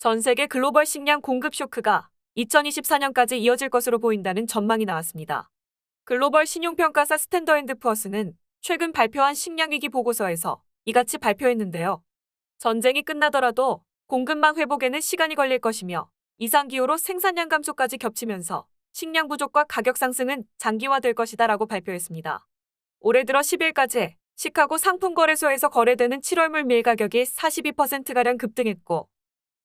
전 세계 글로벌 식량 공급 쇼크가 2024년까지 이어질 것으로 보인다는 전망이 나왔습니다. 글로벌 신용평가사 스탠더앤드푸어스는 최근 발표한 식량 위기 보고서에서 이같이 발표했는데요. 전쟁이 끝나더라도 공급망 회복에는 시간이 걸릴 것이며 이상기후로 생산량 감소까지 겹치면서 식량 부족과 가격 상승은 장기화될 것이다 라고 발표했습니다. 올해 들어 10일까지 시카고 상품거래소에서 거래되는 7월물 밀 가격이 42%가량 급등했고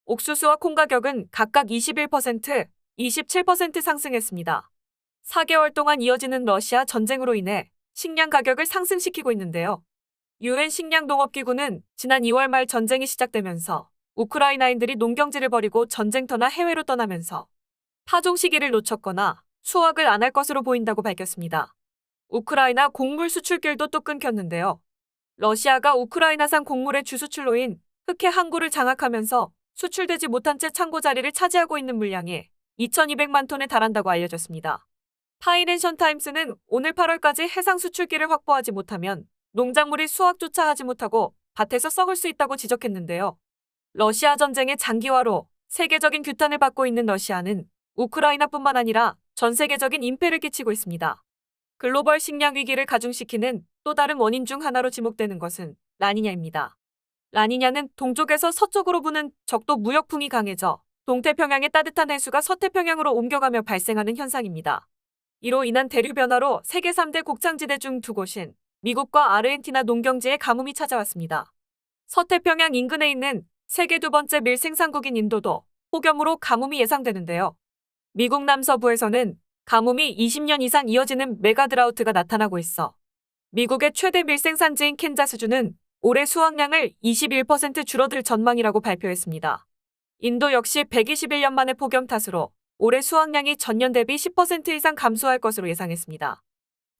옥수수와 콩 가격은 각각 21%, 27% 상승했습니다. 4개월 동안 이어지는 러시아 전쟁으로 인해 식량 가격을 상승시키고 있는데요. 유엔 식량동업기구는 지난 2월 말 전쟁이 시작되면서 우크라이나인들이 농경지를 버리고 전쟁터나 해외로 떠나면서 파종 시기를 놓쳤거나 수확을 안 할 것으로 보인다고 밝혔습니다. 우크라이나 곡물 수출길도 또 끊겼는데요. 러시아가 우크라이나산 곡물의 주수출로인 흑해 항구를 장악하면서 수출되지 못한 채 창고 자리를 차지하고 있는 물량이 2,200만 톤에 달한다고 알려졌습니다. 파이낸션 타임스는 오늘 8월까지 해상 수출기를 확보하지 못하면 농작물이 수확조차 하지 못하고 밭에서 썩을 수 있다고 지적했는데요. 러시아 전쟁의 장기화로 세계적인 규탄을 받고 있는 러시아는 우크라이나뿐만 아니라 전 세계적인 임패를 끼치고 있습니다. 글로벌 식량 위기를 가중시키는 또 다른 원인 중 하나로 지목되는 것은 라니냐입니다. 라니냐는 동쪽에서 서쪽으로 부는 적도 무역풍이 강해져 동태평양의 따뜻한 해수가 서태평양으로 옮겨가며 발생하는 현상입니다. 이로 인한 대류 변화로 세계 3대 곡창지대 중 두 곳인 미국과 아르헨티나 농경지에 가뭄이 찾아왔습니다. 서태평양 인근에 있는 세계 두 번째 밀 생산국인 인도도 폭염으로 가뭄이 예상되는데요. 미국 남서부에서는 가뭄이 20년 이상 이어지는 메가드라우트가 나타나고 있어 미국의 최대 밀 생산지인 캔자스주는 올해 수확량을 21% 줄어들 전망이라고 발표했습니다. 인도 역시 121년 만에 폭염 탓으로 올해 수확량이 전년 대비 10% 이상 감소할 것으로 예상했습니다.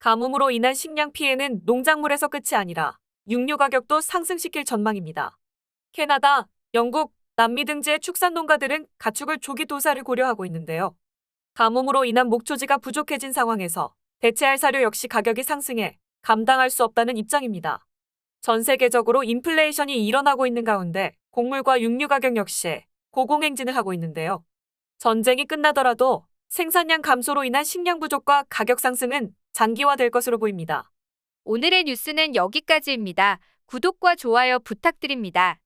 가뭄으로 인한 식량 피해는 농작물에서 끝이 아니라 육류 가격도 상승시킬 전망입니다. 캐나다, 영국, 남미 등지의 축산 농가들은 가축을 조기 도살을 고려하고 있는데요. 가뭄으로 인한 목초지가 부족해진 상황에서 대체할 사료 역시 가격이 상승해 감당할 수 없다는 입장입니다. 전 세계적으로 인플레이션이 일어나고 있는 가운데 곡물과 육류 가격 역시 고공행진을 하고 있는데요. 전쟁이 끝나더라도 생산량 감소로 인한 식량 부족과 가격 상승은 장기화될 것으로 보입니다. 오늘의 뉴스는 여기까지입니다. 구독과 좋아요 부탁드립니다.